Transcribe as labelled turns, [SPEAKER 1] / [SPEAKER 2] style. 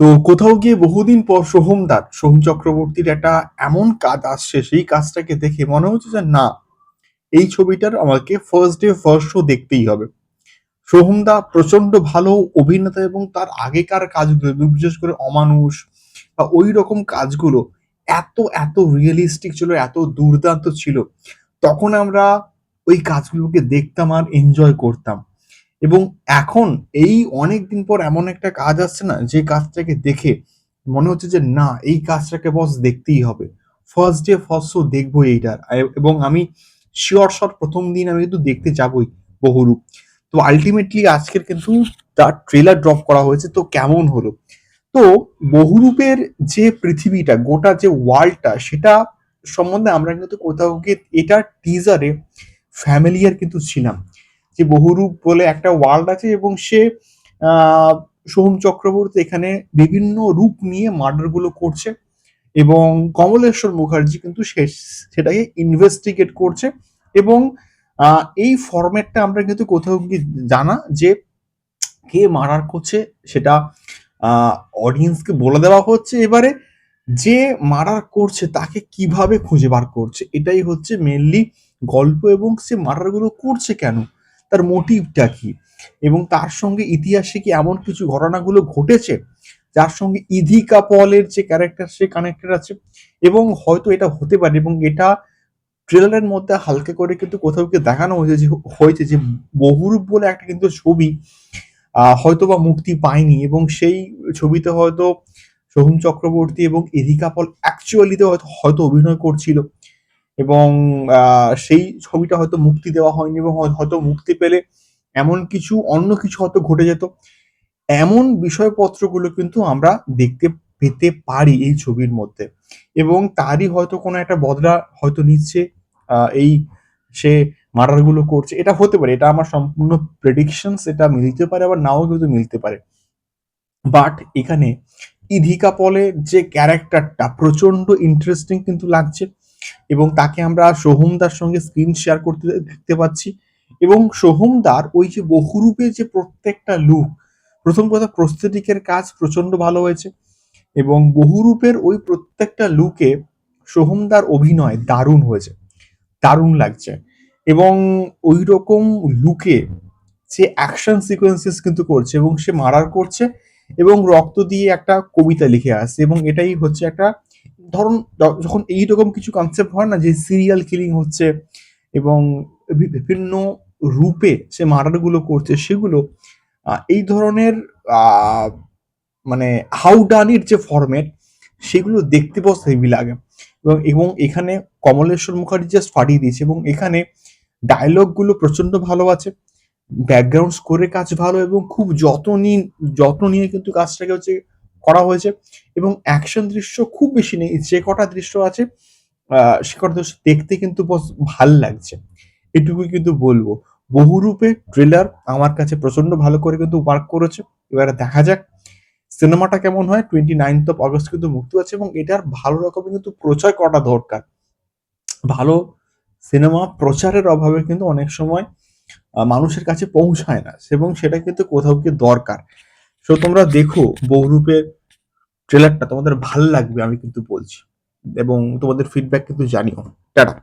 [SPEAKER 1] তো কোথাও গিয়ে বহুদিন পর সোহমদার সোহম চক্রবর্তীর একটা এমন কাজ আসছে, সেই কাজটাকে দেখে মনে হচ্ছে যে না, এই ছবিটার আমাকে ফার্স্ট ডে ফার্স্ট শো দেখতেই হবে। সোহম দা প্রচণ্ড ভালো অভিনেতা এবং তার আগেকার কাজগুলো, বিশেষ করে অমানুষ বা ওই রকম কাজগুলো এত এত রিয়েলিস্টিক ছিল, এত দুর্দান্ত ছিল। তখন আমরা ওই কাজগুলোকে দেখতাম আর এনজয় করতাম। এবং এখন এই অনেক দিন পর এমন একটা কাজ আসছে না, যে কাজটাকে দেখে মনে হচ্ছে যে, না, এই কাজটাকে বস দেখতেই হবে। ফার্স্ট ডে ফার্স্ট শো দেখব এইটার এবং আমি শিওর শট প্রথম দিন আমি কিন্তু দেখতে যাবই বহুরূপ। তো আলটিমেটলি আজকের কিন্তু তার ট্রেলার ড্রপ করা হয়েছে, তো কেমন হলো? তো বহুরূপের যে পৃথিবীটা, গোটা যে ওয়ার্ল্ডটা সেটা সম্বন্ধে আমরা কিন্তু কোথাও গিয়ে, এটা টিজারে ফ্যামিলিয়ার কিন্তু ছিলাম। যে বহুরূপ বলে একটা ওয়ার্ল্ড আছে এবং সে সোহম চক্রবর্তী এখানে বিভিন্ন রূপ নিয়ে মার্ডারগুলো করছে এবং কমলেশ্বর মুখার্জি কিন্তু সেটাকে ইনভেস্টিগেট করছে এবং এই ফরম্যাটটা আমরা কিন্তু কোথাও গিয়ে জানা যে কে মার্ডার করছে সেটা অডিয়েন্সকে বলে দেওয়া হচ্ছে এবারে যে মার্ডার করছে তাকে কীভাবে খুঁজে বার করছে, এটাই হচ্ছে মেনলি গল্প এবং সে মার্ডারগুলো করছে কেন? তার মোটিভটা কি? এবং তার সঙ্গে ইতিহাসে কি এমন কিছু ঘটনাগুলো ঘটেছে? যার সঙ্গে ইধিকা পলের যে ক্যারেক্টার সে কানেক্টেড আছে। এবং হয়তো এটা হতে পারে এবং এটা ট্রেলারের মধ্যে হালকা করে কিন্তু কোথাও গিয়ে দেখানো হয়েছে যে হয়েছে যে বহুরূপ বলে একটা কিন্তু ছবি হয়তো বা মুক্তি পায়নি এবং সেই ছবিতে হয়তো সোহম চক্রবর্তী এবং এদিকা পল অ্যাকচুয়ালিতে হয়তো হয়তো অভিনয় করছিল। এবং সেই ছবিটা হয়তো মুক্তি দেওয়া হয়নি এবং হয়তো মুক্তি পেলে এমন কিছু, অন্য কিছু হয়তো ঘটে যেত। এমন বিষয়পত্রগুলো কিন্তু আমরা দেখতে পেতে পারি এই ছবির মধ্যে। এবং তারই হয়তো কোনো একটা বদলা হয়তো নিচ্ছে এই সে মার্ডারগুলো করছে। এটা হতে পারে, এটা আমার সম্পূর্ণ প্রেডিকশনস এটা মিলতে পারে, আবার নাও কিন্তু মিলতে পারে। বাট এখানে ইধিকা পলের যে ক্যারেক্টারটা প্রচণ্ড ইন্টারেস্টিং কিন্তু লাগছে। এবং তাকে আমরা সোহমদার সঙ্গে স্ক্রিন শেয়ার করতে দেখতে পাচ্ছি। এবং সোহমদার ওই যে বহুরূপে যে প্রত্যেকটা লুক প্রথম কথা প্রস্থেটিকের কাজ প্রচণ্ড ভালো হয়েছে এবং বহুরূপের ওই প্রত্যেকটা লুকে সোহমদার অভিনয় দারুণ হয়েছে, দারুণ লাগছে। এবং ওই রকম লুকে সে অ্যাকশন সিকোয়েন্সেস কিন্তু করছে এবং সে মারার করছে এবং রক্ত দিয়ে একটা কবিতা লিখে আসছে এবং এটাই হচ্ছে একটা ধরুন, যখন এইরকম কিছু কনসেপ্ট হয় না যে সিরিয়াল কিলিং হচ্ছে এবং বিভিন্ন রূপে সে মার্ডারগুলো করছে, সেগুলো এই ধরনের মানে হাউ ডানির যে ফরম্যাট সেগুলো দেখতে বস হেভি লাগে। এবং এবং এখানে কমলেশ্বর মুখার্জি জাস্ট ফাটিয়ে দিয়েছে এবং এখানে ডায়লগগুলো প্রচণ্ড ভালো আছে ব্যাকগ্রাউন্ড স্কোরের কাজ ভালো এবং খুব যত্ন নিয়ে যত্ন নিয়ে কিন্তু কাজটাকে হচ্ছে করা হয়েছে এবং অ্যাকশন দৃশ্য খুব বেশি নেই। যে কটা দৃশ্য আছে সে কটা দৃশ্য দেখতে কিন্তু ভালো লাগছে। এটুকুই কিন্তু বলব। বহুরূপে ট্রেলার আমার কাছে প্রচণ্ড ভালো করে কিন্তু ওয়ার্ক করেছে। এবারে দেখা যাক সিনেমাটা কেমন হয়? টোয়েন্টি নাইনথ অফ আগস্ট কিন্তু মুক্তি আছে এবং এটার ভালো রকমের কিন্তু প্রচার করা দরকার। ভালো সিনেমা প্রচারের অভাবে কিন্তু অনেক সময় মানুষের কাছে পৌঁছায় না এবং সেটা কিন্তু কোথাও গিয়ে দরকার। সো তোমরা দেখো বহুরূপের ট্রেলারটা তোমাদের ভালো লাগবে আমি কিন্তু বলছি। এবং তোমাদের ফিডব্যাক কিন্তু জানিও। টাটা।